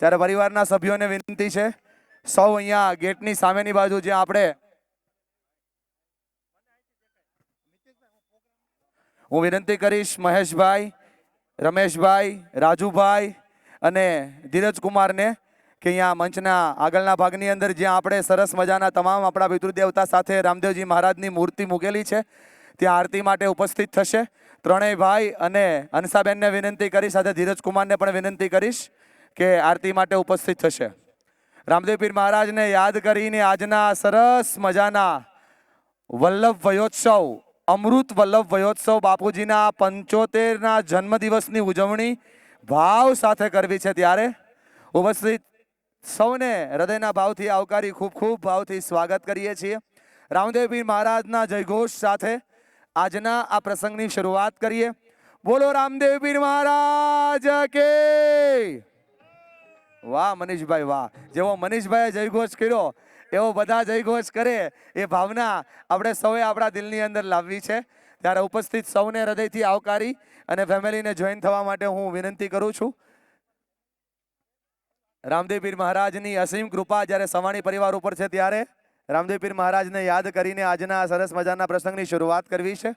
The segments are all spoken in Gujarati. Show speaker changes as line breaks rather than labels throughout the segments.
ત્યારે પરિવારના સભ્યોને વિનંતી છે, સૌ અહીંયા ગેટની સામેની બાજુ જ્યાં આપણે હું વિનંતી કરીશ મહેશભાઈ, રમેશભાઈ, રાજુભાઈ અને ધીરજકુમારને કે અહીંયા મંચના આગળના ભાગની અંદર જ્યાં આપણે સરસ મજાના તમામ આપણા પિતૃદેવતા સાથે રામદેવજી મહારાજની મૂર્તિ મૂકેલી છે, ત્યાં આરતી માટે ઉપસ્થિત થશે. ત્રણેય ભાઈ અને હંસાબેનને વિનંતી કરી, સાથે ધીરજકુમારને પણ વિનંતી કરીશ. કે આરતી માટે ઉપસ્થિત થશે. રામદેવ પીર મહારાજને યાદ કરીને આજના સરસ મજાના વલ્લભ વયોત્સવ, અમૃત વલ્લભ વયોત્સવ બાપુજીના પંચોતેરના જન્મદિવસની ઉજવણી ભાવ સાથે કરવી છે ત્યારે. ઉપસ્થિત સૌને હૃદયના ભાવથી આવકારી ખૂબ ખૂબ ભાવથી સ્વાગત કરીએ છીએ. રામદેવ પીર મહારાજના જયઘોષ સાથે આજના આ પ્રસંગની શરૂઆત કરીએ. બોલો રામદેવ પીર મહારાજ કે! વાહ, મનીષભાઈ, વાહ. જેવો મનીષભાઈએ જયઘોષ કર્યો, એવો બધા જયઘોષ કરે, એ ભાવના આપણે સૌએ આપણા દિલની અંદર લાવવી છે. ત્યારે ઉપસ્થિત સૌને હૃદયથી આવકારી અને ફેમિલીને જોઈન થવા માટે હું વિનંતી કરું છું. રામદેવપીર મહારાજની અસીમ કૃપા જ્યારે સવાણી પરિવાર ઉપર છે ત્યારે રામદેવપીર મહારાજને યાદ કરીને આજના સરસ મજાના પ્રસંગની શરૂઆત કરવી છે.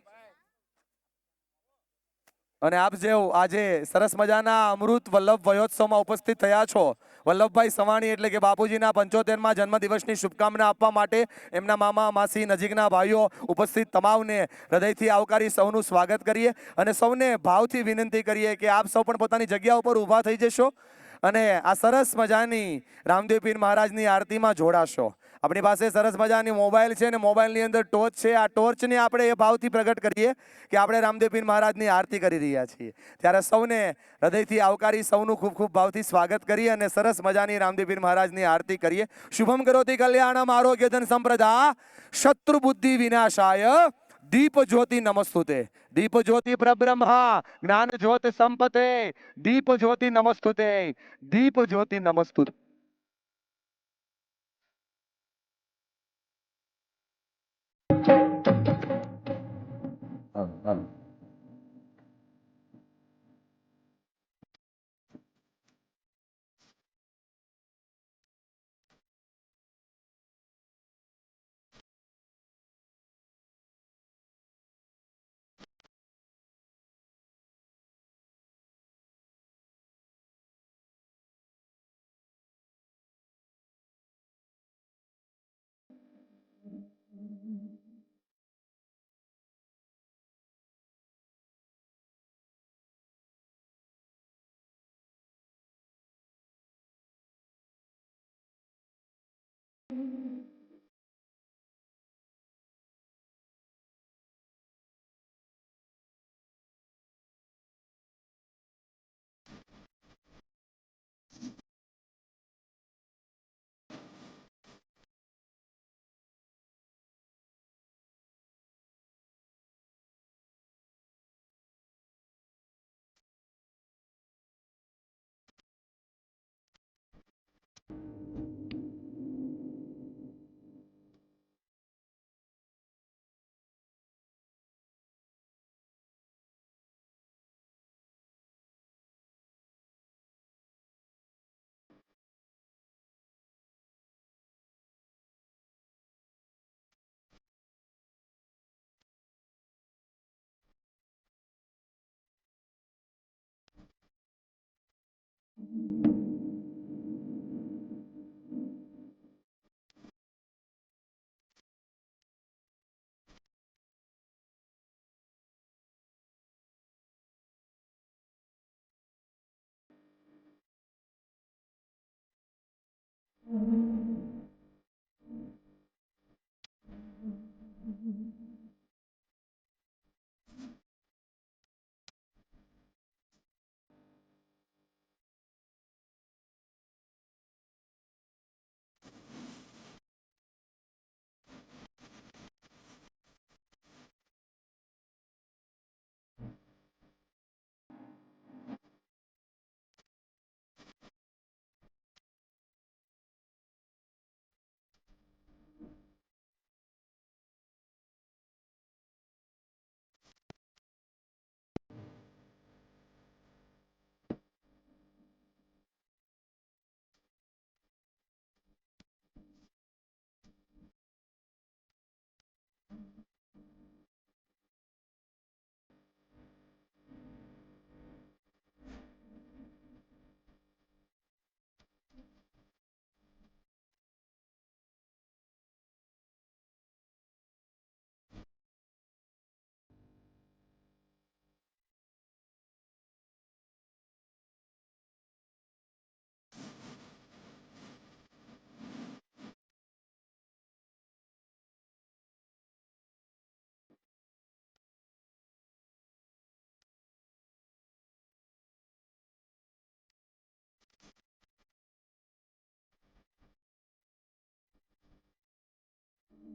અને આપ જેઓ આજે સરસ મજાના અમૃત વલ્લભ વયોત્સવમાં ઉપસ્થિત થયા છો, વલ્લભભાઈ સવાણી એટલે કે બાપુજીના પંચોતેરમાં જન્મદિવસની શુભકામના આપવા માટે એમના મામા, માસી, નજીકના ભાઈઓ ઉપસ્થિત તમામને હૃદયથી આવકારી સૌનું સ્વાગત કરીએ અને સૌને ભાવથી વિનંતી કરીએ કે આપ સૌ પણ પોતાની જગ્યા ઉપર ઊભા થઈ જશો અને આ સરસ મજાની રામદેવ પીર મહારાજની આરતીમાં જોડાશો. આપણી પાસે સરસ મજાની મોબાઈલ છે અને મોબાઈલની અંદર ટોર્ચ છે. આ ટોર્ચને આપણે એ ભાવથી પ્રગટ કરીએ કે આપણે રામદેવ પીર મહારાજની આરતી કરી રહ્યા છીએ. ત્યારે સૌને હૃદયથી આવકારી સૌનું ખૂબ ખૂબ ભાવથી સ્વાગત કરીએ અને સરસ મજાની રામદેવ પીર મહારાજની આરતી કરીએ. શુભમ કરોતી કલ્યાણમ આરોગ્ય ધન સંપ્રદા શત્રુ બુદ્ધિ વિનાશાય દીપ જ્યોતિ નમસ્તુતે. દીપ જ્યોતિ પ્રબ્રહ્મા, જ્ઞાન જ્યોત સંપતે. દીપ જ્યોતિ નમસ્તુતે. દીપ જ્યોતિ નમસ્તુતે. সন্তান Thank mm -hmm. you. Mm-hmm.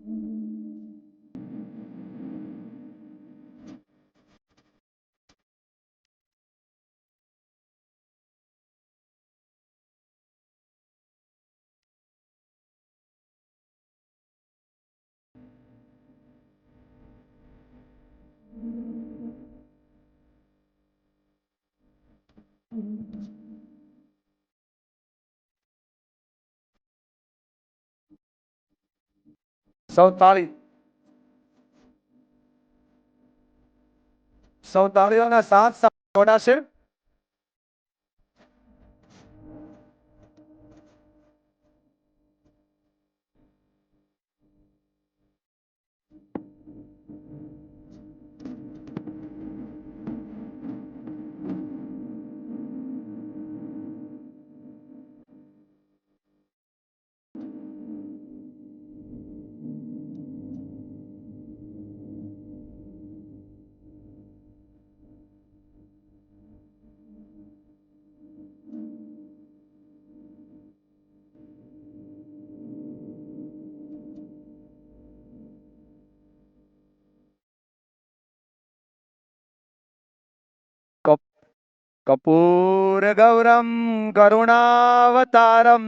Thank mm -hmm. you. તાળીઓના સાથ સાત જોડાશે કપૂરગૌરમ કરુણાવતારમ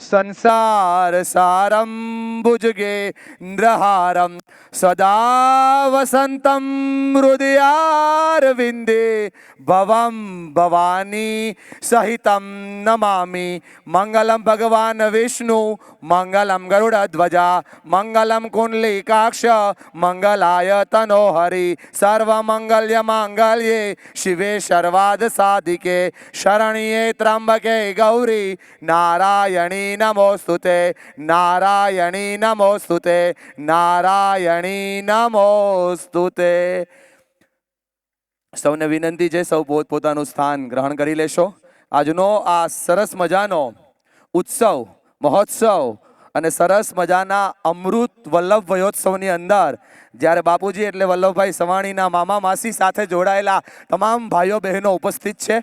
સંસાર સારમ ભુજગેન્દ્રહારમ સદા વસંતમ હૃદયારવિંદે ભવમ ભવાની સહિતમ નમામિ મંગલમ ભગવાન વિષ્ણુ મંગલમ ગરુડધ્વજા મંગલમ કુંડલિકાક્ષ મંગલાય તનો હરિ સર્વમંગલ્ય માંગલ્યે શિવે સર્વાદ સાધિકે શરણ્યે ત્રંબકે ગૌરી નારાયણી નમોસ્તુતે નારાયણી નમોસ્તુતે નારાયણી નમોસ્તુતે સૌને વિનંતી છે, સૌ પોત પોતાનું સ્થાન ગ્રહણ કરી લેશો. આજનો આ સરસ મજાનો ઉત્સવ, મહોત્સવ અને સરસ મજાના અમૃત વલ્લભ વયોત્સવની અંદર જ્યારે બાપુજી એટલે વલ્લભભાઈ સવાણીના મામા માસી સાથે જોડાયેલા તમામ ભાઈઓ બહેનો ઉપસ્થિત છે.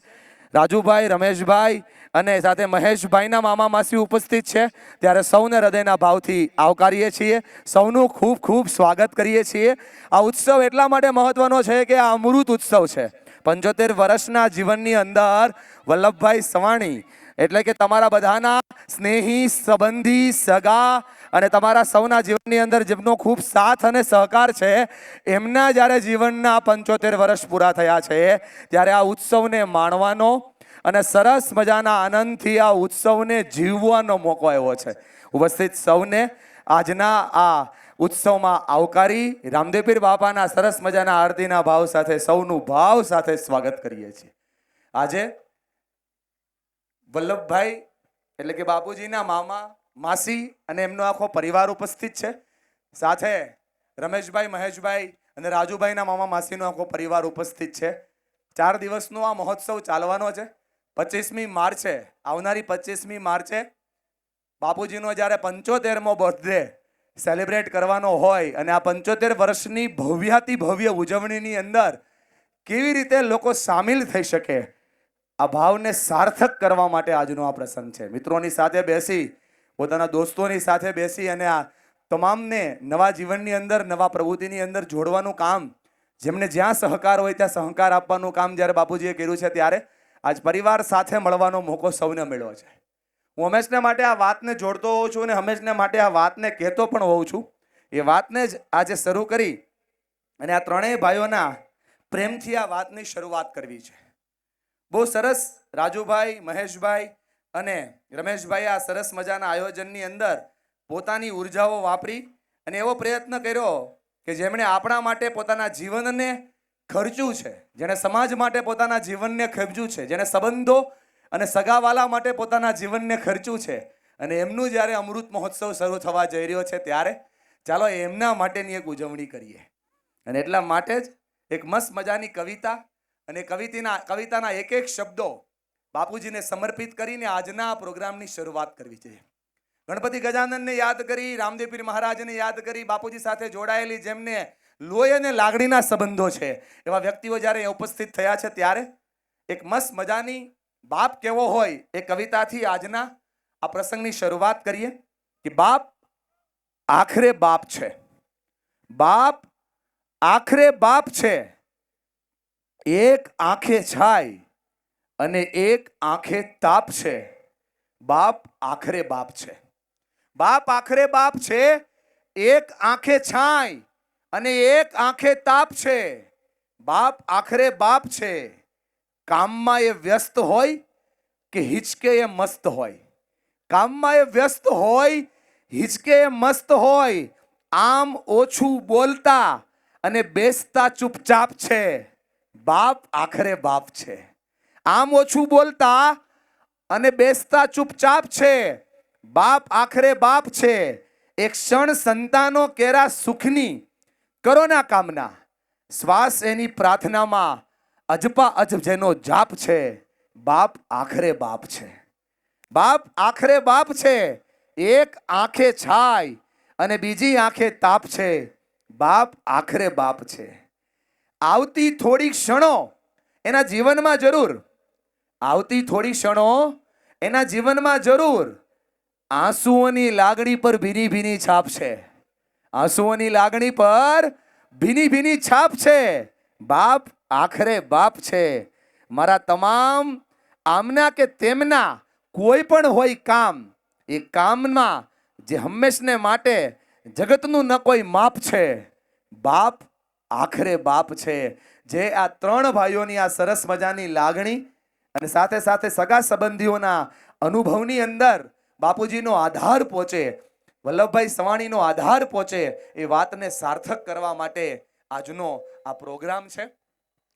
રાજુભાઈ, રમેશભાઈ અને સાથે મહેશભાઈના મામા માસી ઉપસ્થિત છે. ત્યારે સૌને હૃદયના ભાવથી આવકારીએ છીએ. સૌનું ખૂબ ખૂબ સ્વાગત કરીએ છીએ. આ ઉત્સવ એટલા માટે મહત્વનો છે કે આ અમૃત ઉત્સવ છે. પંચોતેર વર્ષના જીવનની અંદર વલ્લભભાઈ સવાણી એટલે કે તમારા બધાના સ્નેહી, સંબંધી, સગા અને તમારા સૌના જીવનની અંદર જેમનો ખૂબ સાથ અને સહકાર છે, એમના જ્યારે જીવનના પંચોતેર વર્ષ પૂરા થયા છે, ત્યારે આ ઉત્સવને માણવાનો અને સરસ મજાના આનંદથી આ ઉત્સવને જીવવાનો મોકો આવ્યો છે. ઉપસ્થિત સૌને આજના આ ઉત્સવમાં આવકારી રામદેવપીર બાપાના સરસ મજાના આરતીના ભાવ સાથે સૌનું ભાવ સાથે સ્વાગત કરીએ છીએ. આજે વલ્લભભાઈ એટલે કે બાપુજીના મામા, માસી અને એમનો આખો પરિવાર ઉપસ્થિત છે. સાથે રમેશભાઈ, મહેશભાઈ અને રાજુભાઈના મામા, માસીનો આખો પરિવાર ઉપસ્થિત છે. ચાર દિવસનો આ મહોત્સવ ચાલવાનો છે. પચીસમી માર્ચે, આવનારી પચીસમી માર્ચે બાપુજીનો જ્યારે પંચોતેરમો બર્થડે સેલિબ્રેટ કરવાનો હોય અને આ પંચોતેર વર્ષની ભવ્યાતિ ભવ્ય ઉજવણીની અંદર કેવી રીતે લોકો સામેલ થઈ શકે, આ ભાવને સાર્થક કરવા માટે આજનો આ પ્રસંગ છે. મિત્રોની સાથે બેસી, પોતાના દોસ્તોની સાથે બેસી અને આ તમામને નવા જીવનની અંદર, નવા પ્રવૃત્તિની અંદર જોડવાનું કામ, જેમને જ્યાં સહકાર હોય ત્યાં સહકાર આપવાનું કામ જ્યારે બાપુજીએ કર્યું છે ત્યારે આજ પરિવાર સાથે મળવાનો મોકો સૌને મળ્યો છે. હું હંમેશને માટે આ વાતને જોડતો હોઉં છું અને હંમેશને માટે આ વાતને કહેતો પણ હોઉં છું. એ વાતને જ આજે શરૂ કરી અને આ ત્રણેય ભાઈઓના પ્રેમથી આ વાતની શરૂઆત કરવી છે. બહુ સરસ રાજુભાઈ, મહેશભાઈ અને રમેશભાઈ આ સરસ મજાના આયોજનની અંદર પોતાની ઉર્જાઓ વાપરી અને એવો પ્રયત્ન કર્યો કે જેમણે આપણા માટે પોતાના જીવનને ખર્ચ્યું છે. જેણે સમાજ માટે પોતાના જીવનને ખર્ચ્યું છે. જેણે સંબંધો અને સગાવાલા માટે પોતાના જીવનને ખર્ચ્યું છે. અને એમનું જ્યારે અમૃત મહોત્સવ શરૂ થવા જઈ રહ્યો છે ત્યારે ચાલો એમના માટેની એક ઉજવણી કરીએ. અને એટલા માટે જ એક મસ્ત મજાની કવિતા અને કવિતાના કવિતાના એક એક શબ્દો બાપુજીને સમર્પિત કરીને આજના પ્રોગ્રામની શરૂઆત કરવી છે. ગણપતિ ગજાનંદને યાદ કરી, રામદેવ પીર મહારાજને યાદ કરી, બાપુજી સાથે જોડાયેલી જેમને લોહી અને લાગણીના સંબંધો છે. એવા વ્યક્તિઓ જ્યારે ઉપસ્થિત થયા છે ત્યારે એક મસ્ત મજાની બાપ કેવો હોય એ કવિતાથી આજના આ પ્રસંગની શરૂઆત કરીએ કે બાપ આખરે બાપ છે. બાપ આખરે બાપ છે. એક આંખે છાય અને એક આંખે તાપ છે. બાપ આખરે બાપ છે. બાપ આખરે બાપ છે, એક આંખે છાય અને એક આંખે તાપ છે, બાપ આખરે બાપ છે. કામમાં એ વ્યસ્ત હોય કે હિચકે એ મસ્ત હોય? કામમાં એ વ્યસ્ત હોય, હિચકે એ મસ્ત હોય. આમ ઓછું બોલતા અને બેસતા ચૂપચાપ છે. બાપ આખરે બાપ છે. આમ ઓછું બોલતા અને બેસતા ચૂપચાપ છે. બાપ આખરે બાપ છે. એક ક્ષણ સંતાનો કેરા સુખની કરો ના કામના. શ્વાસ એની પ્રાર્થનામાં અજપા અજબ જેનો જાપ છે, બાપ આખરે બાપ છે. બાપ આખરે બાપ છે, એક આંખે છાય અને બીજી આંખે તાપ છે, બાપ આખરે બાપ છે. આવતી થોડી ક્ષણો એના જીવનમાં જરૂર. આવતી થોડી ક્ષણો એના જીવનમાં જરૂર. આંસુઓની લાગણી પર ભીની ભીની છાપ છે. આંસુઓની લાગણી પર ભીની ભીની છાપ છે. બાપ આખરે બાપ છે. મારા તમામ આમના કે તેમના કોઈ પણ હોય કામ, એ કામમાં જે હંમેશને માટે જગતનું ન કોઈ માપ છે. બાપ આખરે બાપ છે. જે આ ત્રણ ભાઈઓની આ સરસ મજાની લાગણી અને સાથે સાથે સગા સંબંધીઓના અનુભવની અંદર બાપુજીનો આધાર પહોંચે વલ્લભભાઈ સવાણીનો આધાર પહોંચે એ વાતને સાર્થક કરવા માટે આજનો આ પ્રોગ્રામ છે.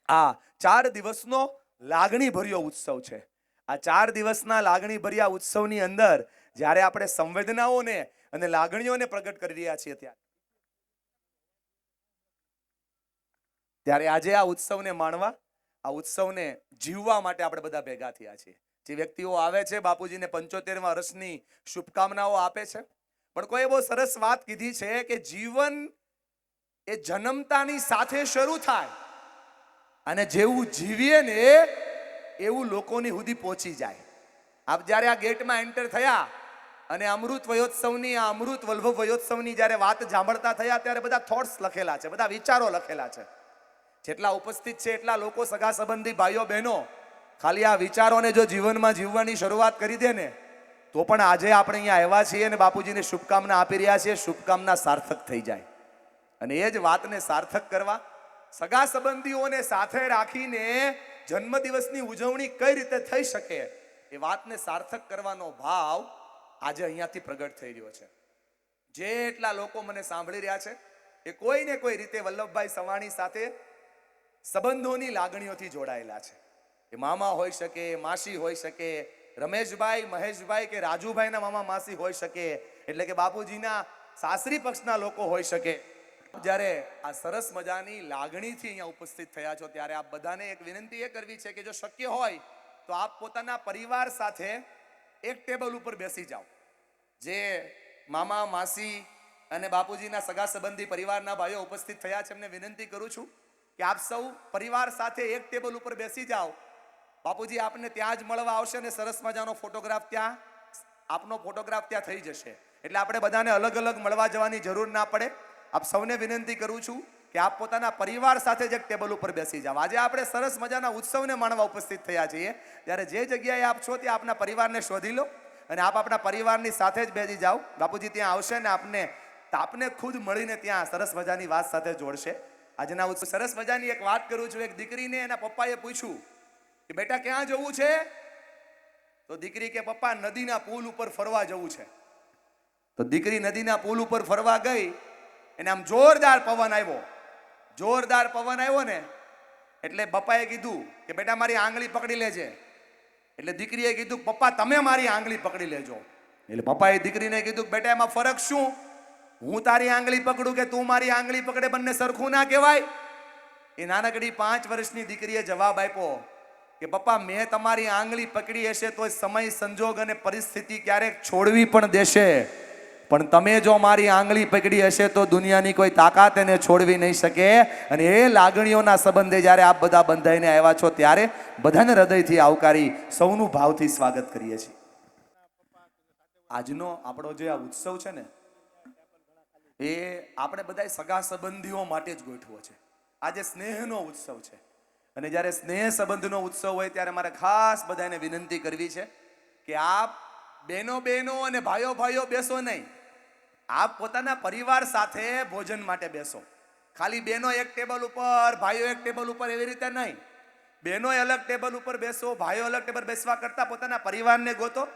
આ ચાર દિવસનો લાગણી ભર્યો ઉત્સવ છે. આ ચાર દિવસના લાગણી ભર્યા ઉત્સવની અંદર જ્યારે આપણે સંવેદનાઓને અને લાગણીઓને પ્રગટ કરી રહ્યા છીએ ત્યારે. ત્યારે આજે આ ઉત્સવને માણવા, આ ઉત્સવને જીવવા માટે આપણે બધા ભેગા થયા છીએ. જે વ્યક્તિઓ આવે છે, બાપુજીને પંચોતેરમાં વર્ષની શુભકામનાઓ આપે છે. પણ કોઈ બહુ સરસ વાત કીધી છે કે જીવન એ જન્મતાની સાથે શરૂ થાય અને જેવું જીવીએ ને એવું લોકોની સુધી પહોંચી જાય. આપ જ્યારે આ ગેટમાં એન્ટર થયા અને અમૃત વયોત્સવની, આ અમૃત વલ્ભ વયોત્સવની જ્યારે વાત જાંભળતા થયા ત્યારે બધા થોટ્સ લખેલા છે, બધા વિચારો લખેલા છે. જેટલા ઉપસ્થિત છે એટલા લોકો સગા સંબંધી ભાઈઓ બહેનો, ખાલી આ વિચારોને જો જીવનમાં જીવવાની શરૂઆત કરી દે ને તો પણ આજે આપણે અહીંયા આવ્યા છીએ અને બાપુજીને શુભકામના આપી રહ્યા છીએ. શુભકામના સાર્થક થઈ જાય. અને એ જ વાતને સાર્થક કરવા સગા સંબંધીઓને સાથે રાખીને જન્મદિવસની ઉજવણી કઈ રીતે થઈ શકે એ વાતને સાર્થક કરવાનો ભાવ આજે અહીંયાથી પ્રગટ થઈ રહ્યો છે. જેટલા લોકો મને સાંભળી રહ્યા છે એ કોઈ ને કોઈ રીતે વલ્લભભાઈ સવાણી સાથે સંબંધોની લાગણીઓથી જોડાયેલા છે. એ મામા હોઈ શકે માસી હોઈ શકે રમેશભાઈ, મહેશભાઈ કે રાજુભાઈના મામા માસી હોઈ શકે, એટલે કે બાપુજીના સાસરી પક્ષના લોકો હોઈ શકે. જ્યારે આ સરસ મજાની લાગણીથી અહીંયા ઉપસ્થિત થયા છો, ત્યારે આપ બધાને એક વિનંતી એ કરવી છે કે જો શક્ય હોય, તો આપ પોતાના પરિવાર સાથે એક ટેબલ ઉપર બેસી જાઓ. જે મામા, માસી અને બાપુજીના સગા સંબંધી પરિવારના ભાઈઓ ઉપસ્થિત થયા છે, એમને વિનંતી કરું છું કે આપ સૌ પરિવાર સાથે એક ટેબલ ઉપર બેસી જાઓ બાપુજી, આપને ત્યાં જ મળવા આવશે અને સરસ મજાનો ફોટોગ્રાફ ત્યાં? આપનો ફોટોગ્રાફ ત્યાં થઈ જશે. એટલે આપણે બધાને અલગ અલગ મળવા જવાની જરૂર ના પડે. આપ સૌને વિનંતી કરું છું કે આપ પોતાના પરિવાર સાથે જ એક ટેબલ ઉપર બેસી જાઓ. આજે આપણે સરસ મજાના ઉત્સવને માણવા ઉપસ્થિત થયા છીએ. ત્યારે જે જગ્યાએ આપ છો ત્યાં આપના પરિવારને શોધી લો અને આપ આપણા પરિવારની સાથે જ બેસી જાઓ. બાપુજી, ત્યાં આવશે ને આપને આપને ખુદ મળીને ત્યાં સરસ મજાની વાત સાથે જોડશે. આજના ઉત્સવ સરસ મજાની એક વાત કરું છું. એક દીકરીને એના પપ્પાએ પૂછ્યું કે બેટા ક્યાં જવું છે? તો દીકરી કે પપ્પા, નદીના પુલ ઉપર ફરવા જવું છે. તો દીકરી નદીના પુલ ઉપર ફરવા ગઈ, એને આમ જોરદાર પવન આવ્યો. જોરદાર પવન આવ્યો ને, એટલે પપ્પાએ કીધું કે બેટા મારી આંગળી પકડી લેજે. એટલે દીકરીએ કીધું, પપ્પા, તમે મારી આંગળી પકડી લેજો. એટલે પપ્પાએ દીકરીને કીધું બેટા, એમાં ફરક શું? હું તારી આંગળી પકડું કે તું મારી આંગળી પકડે? બંને સરખું ના કહેવાય? એ નાનકડી પાંચ વર્ષની દીકરીએ જવાબ આપ્યો કે પપ્પા મેં તમારી આંગળી પકડી હશે તો સમય, સંજોગ અને પરિસ્થિતિ ક્યારેક છોડવી પણ દેશે. પણ તમે જો મારી આંગળી પકડી હશે તો દુનિયાની કોઈ તાકાત એને છોડવી નહીં શકે. અને એ લાગણીઓના સંબંધે જ્યારે આપ બધા બંધાઈને આવ્યા છો, ત્યારે બધાને હૃદયથી આવકારી સૌનું ભાવથી સ્વાગત કરીએ છીએ. આજનો આપણો જે આ ઉત્સવ છે ને, એ આપણે બધા સગા સંબંધીઓ માટે જ ગોઠવો છે. આજે સ્નેહનો ઉત્સવ છે. અને જ્યારે સ્નેહ સંબંધનો ઉત્સવ હોય ત્યારે મારે ખાસ બધાને વિનંતી કરવી છે કે આપ બહેનો બહેનો અને ભાઈઓ ભાઈઓ બેસો નહીં. આપ પોતાના પરિવાર સાથે ભોજન માટે બેસો. ખાલી બહેનો એક ટેબલ ઉપર, ભાઈઓ એક ટેબલ ઉપર એવી રીતે નહીં. બહેનો અલગ ટેબલ ઉપર બેસો, ભાઈઓ અલગ ટેબલ બેસવા કરતા પોતાના પરિવારને ગોતો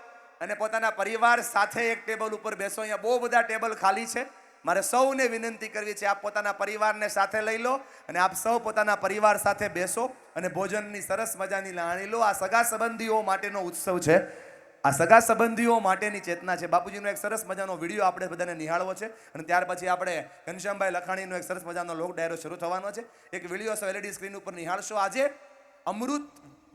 અને પોતાના પરિવાર સાથે એક ટેબલ ઉપર બેસો. અહીંયા બહુ બધા ટેબલ ખાલી છે. મારે સૌને વિનંતી કરવી છે, આપ પોતાના પરિવારને સાથે લઈ લો અને આપ સૌ પોતાના પરિવાર સાથે બેસો અને ભોજનની સરસ મજાની લાણી લો. આ સગા સંબંધીઓ માટેનો ઉત્સવ છે. આ સગા સંબંધીઓ માટેની ચેતના છે. બાપુજીનો એક સરસ મજાનો વીડિયો આપણે બધાને નિહાળવો છે અને ત્યાર પછી આપણે ઘનશ્યામભાઈ લખાણીનો એક સરસ મજાનો લોક ડાયરો શરૂ થવાનો છે. એક વીડિયો એલઈડી સ્ક્રીન ઉપર નિહાળશો. આજે અમૃત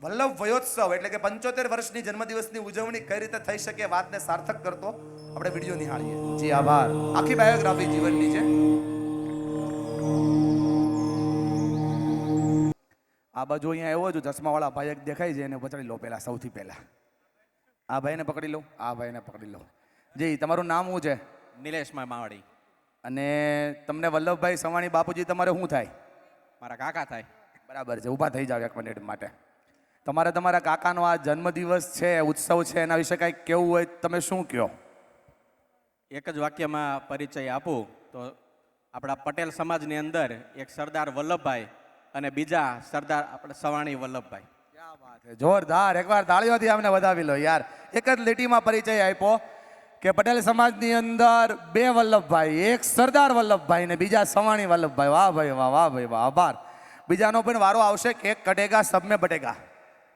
વલ્લભ વયોત્સવ એટલે કે પંચોતેર વર્ષની જન્મદિવસની ઉજવણી કઈ રીતે થઈ શકે વાતને સાર્થક કરતો આપણે વીડિયો નિહાળીએ. જી આભાર. આખી બાયોગ્રાફી જીવનની છે. આ બાજુ અહીંયા આવ્યો છું ચશ્માવાળા ભાઈ એક દેખાય છે એને પકડી લો પહેલા સૌથી પહેલા. આ ભાઈને પકડી લો આ ભાઈને પકડી લો. જી તમારું નામ શું છે?
નિલેશમાં માવડી.
અને તમને વલ્લભભાઈ સવાણી બાપુજી તમારે શું થાય?
મારા કાકા થાય.
બરાબર છે ઊભા થઈ જાવ એક મિનિટ માટે. તમારે તમારા કાકાનો આ જન્મદિવસ છે ઉત્સવ છે એના વિશે કાંઈક કેવું હોય તમે શું કહો?
એક જ વાક્યમાં પરિચય આપું. તો આપણા પટેલ સમાજની અંદર એક સરદાર વલ્લભભાઈ અને બીજા સરદાર આપણે સવાણી વલ્લભભાઈ.
ક્યાં વાત છે? જોરદાર. એકવાર તાળીઓથી અમને વધાવી લો યાર. એક જ લીટીમાં પરિચય આપ્યો કે પટેલ સમાજની અંદર બે વલ્લભભાઈ એક સરદાર વલ્લભભાઈ ને બીજા સવાણી વલ્લભભાઈ. વાહ ભાઈ વાહ વાહ ભાઈ વાહ. આભાર. બીજાનો પણ વારો આવશે કેક કટેગા સબ મેં બટેગા.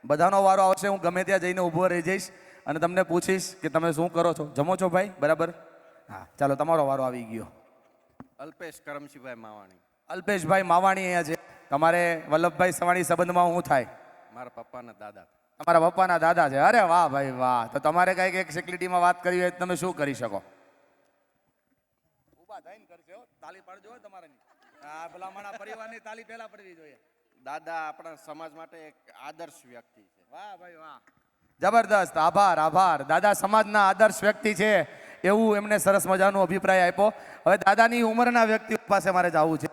બધાનો વારો આવશે હું ગમે ત્યાં જઈને ઊભો રહી જઈશ અને તમને પૂછીશ કે તમે શું કરો છો. જમો છો ભાઈ? બરાબર? હા ચાલો તમારો વારો આવી ગયો.
અલ્પેશ કરમશીભાઈ માવાણી.
અલ્પેશભાઈ માવાણી અહીંયા છે. તમારે વલ્લભભાઈ સવાણી સંબંધમાં શું થાય?
મારા પપ્પાના દાદા.
તમારા પપ્પાના દાદા છે. અરે વાહ ભાઈ વાહ. તો તમારે કંઈક એક સેક્યુરિટીમાં વાત કરવી હોય તમે શું કરી શકો? ઊભા થઈને કરજો. તાલી પાડજો તમારે હા ભલામણા પરિવારની તાલી પહેલા પડવી જોઈએ.
દાદા આપણા સમાજ માટે એક આદર્શ વ્યક્તિ છે.
વાહ ભાઈ વાહ. જબરદસ્ત આભાર આભાર. દાદા સમાજના આદર્શ વ્યક્તિ છે એવું એમને સરસ મજાનો અભિપ્રાય આપ્યો. હવે દાદાની ઉંમરના વ્યક્તિ પાસે મારે જવું છે.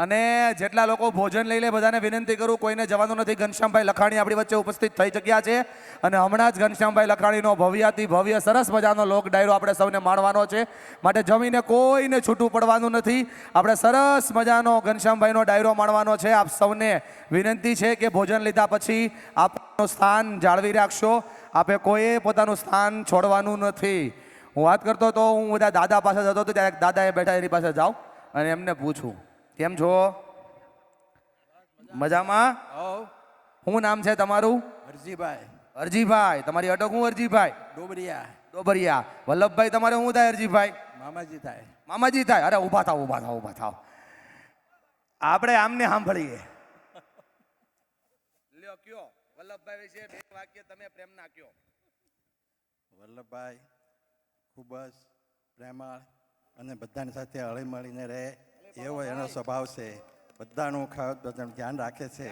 અને જેટલા લોકો ભોજન લઈ લે, બધાને વિનંતી કરું, કોઈને જવાનું નથી. ઘનશ્યામભાઈ લખાણી આપણી વચ્ચે ઉપસ્થિત થઈ ચક્યા છે. અને હમણાં જ ઘનશ્યામભાઈ લખાણીનો ભવ્યાતિ ભવ્ય સરસ મજાનો લોક ડાયરો આપણે સૌને માણવાનો છે. માટે જમીને કોઈને છૂટું પડવાનું નથી. આપણે સરસ મજાનો ઘનશ્યામભાઈનો ડાયરો માણવાનો છે. આપ સૌને વિનંતી છે કે ભોજન લીધા પછી આપનું સ્થાન જાળવી રાખશો. આપે કોઈએ પોતાનું સ્થાન છોડવાનું નથી. હું વાત કરતો તો હું બધા દાદા પાસે જતો હતો, ત્યારે દાદા દાદાએ બેઠા એની પાસે જાઉં અને એમને પૂછું. કેમ છો? મજામાં? શું નામ છે તમારું?
હરજીભાઈ.
અરજીભાઈ તમારી અટક હું અરજીભાઈ
ડોબરિયા.
ડોબરિયા. વલ્લભભાઈ તમારે શું થાય અરજીભાઈ
મામાજી થાય.
મામાજી થાય? અરે ઊભા થાવ ઊભા થાવ ઊભા થાવ આપણે આમને સાંભળીએ. લ્યો કયો? વલ્લભભાઈ વિશે બે વાક્ય તમે પ્રેમના કયો.
વલ્લભભાઈ ખૂબ જ પ્રેમાળ અને બધાની સાથે હળી મળીને રહે. એવો એનો સ્વભાવ છે. બધાનું ધ્યાન રાખે છે.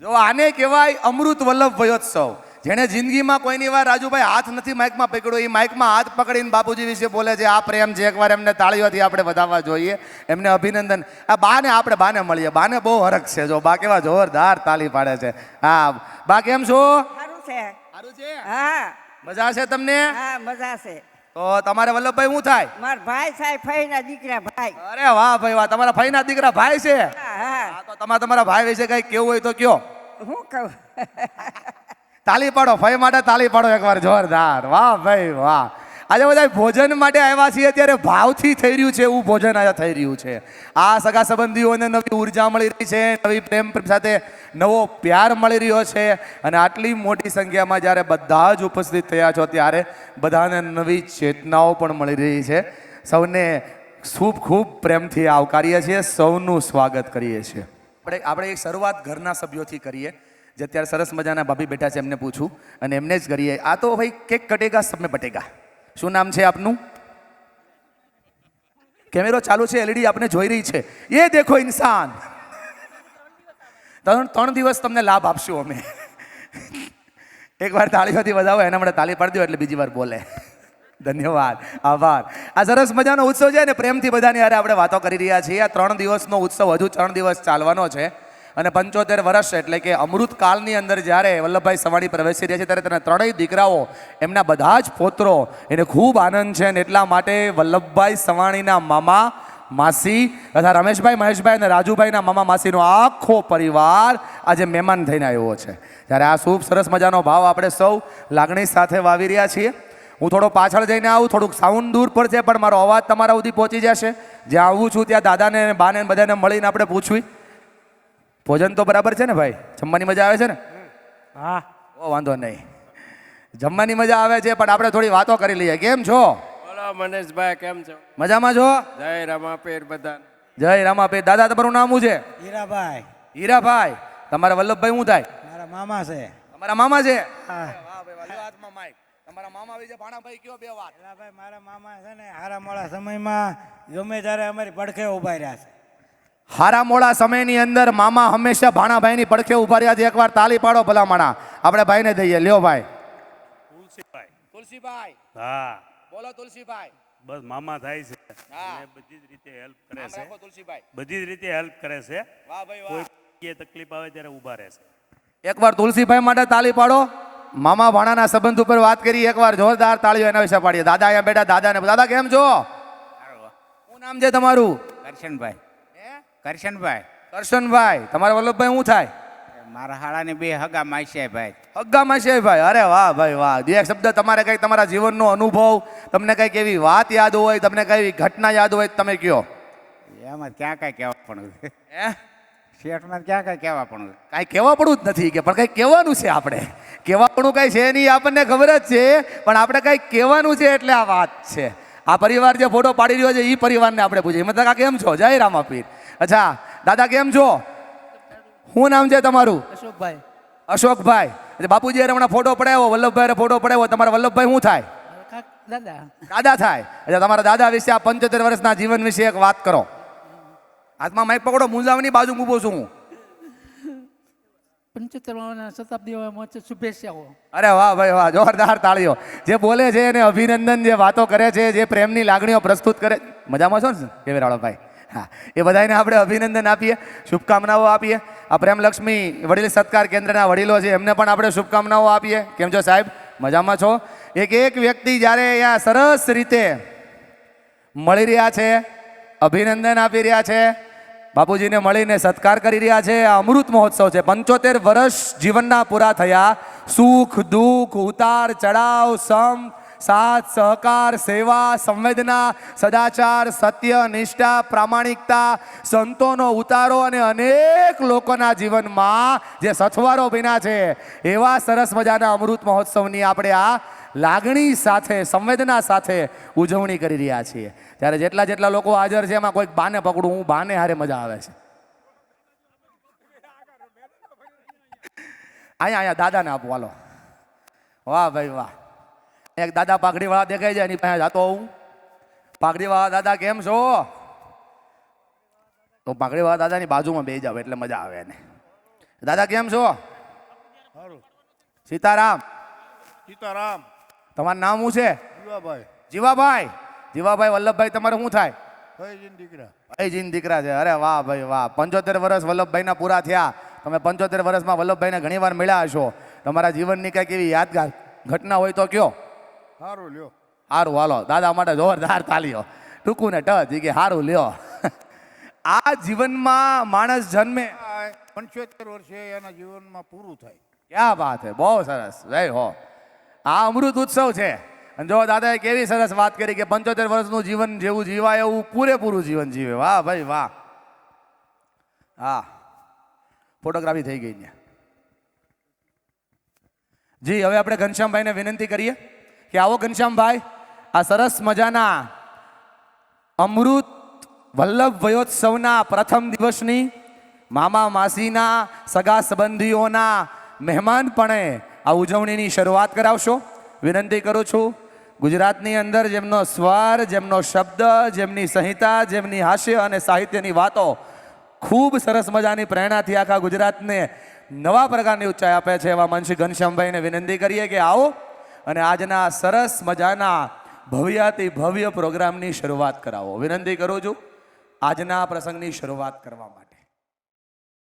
જો આને કહેવાય અમૃત વલ્લભ ભયોત્સવ જેણે જિંદગીમાં કોઈની વાર રાજુભાઈ હાથ નથી માઇકમાં પકડ્યો એ માઇકમાં હાથ પકડીને બાપુજી વિશે બોલે છે આ પ્રેમ છે એકવાર એમને તાળીઓથી આપણે વધાવવા જોઈએ. એમને અભિનંદન. આ બાને આપણે બાને મળીએ. બાને બહુ હરખ છે. જો બા કેવા જોરદાર તાળી પાડે છે. હા બા કેમ છો?
સારું છે.
સારું છે?
હા.
મજા છે તમને?
હા મજા છે.
તો તમારે વલ્લભભાઈ શું થાય?
મારા ભાઈ સાહેબ ફઈના દીકરા ભાઈ.
અરે વાહ ભાઈ વાહ તમારા ફઈના દીકરા ભાઈ છે?
હા
તો તમારે તમારા ભાઈ વિશે કઈ કેવું હોય તો કયો.
હું કહું?
તાલી પાડો ફઈ માટે તાલી પાડો એકવાર જોરદાર. વાહ ભાઈ વાહ. આજે બધા ભોજન માટે આવ્યા છીએ, ત્યારે ભાવથી થઈ રહ્યું છે, એવું ભોજન આજે થઈ રહ્યું છે. આ સગા સંબંધીઓને નવી ઊર્જા મળી રહી છે, નવી પ્રેમ સાથે નવો પ્યાર મળી રહ્યો છે અને આટલી મોટી સંખ્યામાં જ્યારે બધા જ ઉપસ્થિત થયા છો, ત્યારે બધાને નવી ચેતનાઓ પણ મળી રહી છે. સૌને ખૂબ ખૂબ પ્રેમથી આવકારીએ છીએ, સૌનું સ્વાગત કરીએ છીએ. આપણે આપણે એક શરૂઆત ઘરના સભ્યોથી કરીએ, જે અત્યારે સરસ મજાના ભાભી બેઠા છે, એમને પૂછું અને એમને જ કરીએ. આ તો ભાઈ કેક કટેગા, સબમે બટેગા. શું નામ છે આપનું? કેમેરો ચાલુ છે, એલઈડી આપણે જોઈ રહી છે. એ દેખો ઇન્સાન. ત્રણ ત્રણ દિવસ તમને લાભ આપશું અમે. એકવાર તાળીઓથી વધાવો, એના માટે તાળી પાડી દો એટલે બીજી વાર બોલે. ધન્યવાદ, આભાર. આ સરસ મજાનો ઉત્સવ છે ને, પ્રેમથી બધાની અરે આપણે વાતો કરી રહ્યા છીએ. આ ત્રણ દિવસનો ઉત્સવ હજુ ત્રણ દિવસ ચાલવાનો છે. અને પંચોતેર વર્ષ એટલે કે અમૃતકાળની અંદર જ્યારે વલ્લભભાઈ સવાણી પ્રવેશી રહ્યા છે, ત્યારે તેના ત્રણેય દીકરાઓ, એમના બધા જ પોત્રો, એને ખૂબ આનંદ છે અને એટલા માટે વલ્લભભાઈ સવાણીના મામા માસી તથા રમેશભાઈ, મહેશભાઈ અને રાજુભાઈના મામા માસીનો આખો પરિવાર આજે મહેમાન થઈને આવ્યો છે. ત્યારે આ શુભ, સરસ મજાનો ભાવ આપણે સૌ લાગણી સાથે વાવી રહ્યા છીએ. હું થોડો પાછળ જઈને આવું, થોડુંક સાઉન્ડ દૂર પર છે, પણ મારો અવાજ તમારા સુધી પહોંચી જશે. જ્યાં આવું છું, ત્યાં દાદાને બાને બધાને મળીને આપણે પૂછવી. ભોજન તો બરાબર છે ને ભાઈ? જમવાની મજા આવે છે ને?
હા.
ઓ વાંધો નહીં. જમવાની મજા આવે છે પણ આપણે થોડી વાતો કરી લઈએ. કેમ છો?
બોલો મનીષભાઈ કેમ છો?
મજામાં છો?
જય રમાપીર બધા
જય રામાપીર. દાદા તમારું નામ શું છે?
હીરાભાઈ.
હીરાભાઈ. તમારા વલ્લભભાઈ શું થાય?
મારા મામા છે.
તમારા મામા છે?
હા.
તમારા મામા વિશે ભાણાભાઈ કયો બે વાત?
ભાઈ મારા મામા છે ને હારા મોડા સમયમાં ગમે ત્યારે અમારી પડખે ઊભા રહ્યા છે.
હારા મોડા સમયની અંદર મામા હંમેશા ભાણાભાઈની પડખે ઊભા રહ્યા છે. એકવાર તાલી પાડો ભલા માણા આપણે ભાઈને દઈએ. લ્યો ભાઈ.
તુલસીભાઈ.
તુલસીભાઈ.
હા.
બોલો તુલસીભાઈ.
બસ મામા થાય છે.
હા.
બધી જ રીતે હેલ્પ કરે છે.
તુલસીભાઈ.
બધી જ રીતે હેલ્પ કરે છે.
વાહ ભાઈ
કોઈ તકલીફ આવે ત્યારે ઊભા રહે છે.
એકવાર તુલસીભાઈ માટે તાલી પાડો. મામા ભાણાના સંબંધ ઉપર વાત કરી. એકવાર જોરદાર તાળીઓ એના વિશે પાડીએ. દાદા અહીંયા બેઠા. દાદા ને દાદા કેમ છો? શું નામ છે તમારું?
કરશનભાઈ કરશનભાઈ.
કરશનભાઈ તમારા વલ્લભભાઈ શું થાય?
મારા હાળાને બે હગા માસ્યા ભાઈ.
હગા છે ભાઈ? અરે વાહ ભાઈ વાહ. બે એક શબ્દ તમારે કંઈક તમારા જીવનનો અનુભવ તમને કંઈક એવી વાત યાદ હોય તમને કઈ એવી ઘટના યાદ હોય તમે કયો?
એમાં ક્યાં કાંઈ કહેવા પણ
હે?
શેઠમાં ક્યાં કાંઈ કહેવા પણ
કાંઈ કહેવા પડવું જ નથી કે પણ કંઈ કહેવાનું છે આપણે. કહેવાનું કાંઈ છે નહીં આપણને ખબર જ છે પણ આપણે કંઈક કહેવાનું છે એટલે આ વાત છે. આ પરિવાર જે ફોટો પાડી રહ્યો છે એ પરિવારને આપણે પૂછીએ. મતલબ કાકા કેમ છો? જય રામાપીર. અચ્છા દાદા કેમ છો? શું નામ છે તમારું?
અશોકભાઈ.
અશોકભાઈ. એટલે બાપુજી હમણાં ફોટો પડાવ્યો વલ્લભભાઈ ફોટો પડાવ્યો. તમારા વલ્લભભાઈ શું થાય?
દાદા.
દાદા થાય. એટલે તમારા દાદા વિશે આ પંચોતેર વર્ષના જીવન વિશે એક વાત કરો. હાથમાં માઇક પકડો મુંજાવની બાજુ ઊભો છું હું.
પંચોતેર શતાબ્દીમાં શુભેચ્છાઓ.
અરે વાહ ભાઈ વાહ જોરદાર તાળીઓ. જે બોલે છે એને અભિનંદન જે વાતો કરે છે જે પ્રેમની લાગણીઓ પ્રસ્તુત કરે મજામાં છો ને કેવીરાળો ભાઈ? હા, એ બધાને આપણે અભિનંદન આપીએ, શુભકામનાઓ આપીએ. આ પ્રેમલક્ષ્મી વડીલ સત્કાર કેન્દ્રના વડીલો છે, એમને પણ આપણે શુભકામનાઓ આપીએ. કેમ છો સાહેબ? મજામાં છો? એક એક વ્યક્તિ જ્યારે અહીંયા સરસ રીતે મળી રહ્યા છે, અભિનંદન આપી રહ્યા છે, બાપુજીને મળીને સત્કાર કરી રહ્યા છે, આ અમૃત મહોત્સવ છે. પંચોતેર વર્ષ જીવનના પૂરા થયા. સુખ, દુઃખ, ઉતાર ચડાવ સમ સાથ સહકાર, સેવા, સંવેદના, સદાચાર, સત્ય, નિષ્ઠા, પ્રામાણિકતા, સંતોનો ઉતારો અને અનેક લોકોના જીવનમાં જે સથવારો ભીના છે, એવા સરસ મજાના અમૃત મહોત્સવની આપણે આ લાગણી સાથે, સંવેદના સાથે ઉજવણી કરી રહ્યા છીએ. ત્યારે જેટલા જેટલા લોકો હાજર છે, એમાં કોઈક બાને પકડું, હું બાને હારે મજા આવે છે. અહીંયા અહીંયા, દાદાને આપો, હાલો. વાહ ભાઈ, વાહ. એક દાદા પાઘડીવાળા દેખાય છે એની પાસે જાતો હું પાઘડીવાળા દાદા કેમ છો? તો પાઘડીવાળા દાદાની બાજુમાં બે જાવ એટલે મજા આવે એને. દાદા કેમ છો? સીતારામ.
સીતારામ.
તમારું નામ શું છે?
જીવાભાઈ.
જીવાભાઈ. જીવાભાઈ વલ્લભભાઈ તમારે શું થાય?
ભાઈ દીકરા.
ભાઈ જીન દીકરા છે. અરે વાહ ભાઈ વાહ. પંચોતેર વર્ષ વલ્લભભાઈના પૂરા થયા. તમે પંચોતેર વર્ષમાં વલ્લભભાઈને ઘણી વાર મળ્યા હશો. તમારા જીવનની કંઈક એવી યાદગાર ઘટના હોય તો કયો?
સારું લ્યો.
સારું હાલો. દાદા માટે જોરદાર તાલીઓ. ટૂંકું ને ટચ કે સારું લ્યો. આ જીવનમાં માણસ જન્મે.
પંચોતેર વર્ષે એના જીવનમાં પૂરું થાય.
ક્યાં વાત છે બહુ સરસ. જય હો. આ અમૃત ઉત્સવ છે. અને જો દાદાએ કેવી સરસ વાત કરી કે પંચોતેર વર્ષનું જીવન જેવું જીવાય એવું પૂરેપૂરું જીવન જીવે. વાહ ભાઈ વાહ. હા. ફોટોગ્રાફી થઈ ગઈ ને જી હવે આપણે ઘનશ્યામભાઈને વિનંતી કરીએ. કે આવો ઘનશ્યામભાઈ, આ સરસ મજાના અમૃત વલ્લભ વયોત્સવના પ્રથમ દિવસની મામા માસીના સગા સંબંધીઓના મહેમાનપણે આ ઉજવણીની શરૂઆત કરાવશો. વિનંતી કરું છું, ગુજરાતની અંદર જેમનો સ્વર, જેમનો શબ્દ, જેમની સંહિતા, જેમની હાસ્ય અને સાહિત્યની વાતો ખૂબ સરસ મજાની પ્રેરણાથી આખા ગુજરાતને નવા પ્રકારની ઊંચાઈ આપે છે એવા મનસી ઘનશ્યામભાઈને વિનંતી કરીએ કે આવો. અને આજના સરસ મજાના ભવ્યાતિ ભવ્ય પ્રોગ્રામની શરૂઆત કરાવો. વિનંતી કરું છું, આજના પ્રસંગની શરૂઆત કરવા માટે.